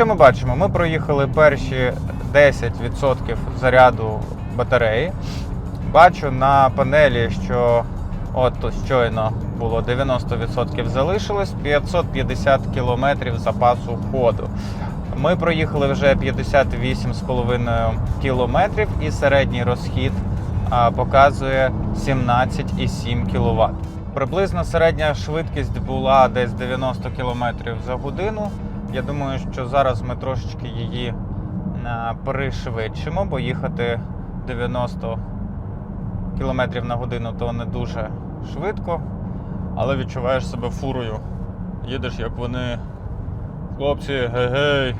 Що ми бачимо? Ми проїхали перші 10% заряду батареї. Бачу на панелі, що от щойно було 90% залишилось, 550 км запасу ходу. Ми проїхали вже 58,5 км і середній розхід показує 17,7 кВт. Приблизно середня швидкість була десь 90 км за годину. Я думаю, що зараз ми трошечки її е, пришвидшимо, бо їхати 90 км на годину то не дуже швидко, але відчуваєш себе фурою. Їдеш, як вони. Хлопці, гей-гей!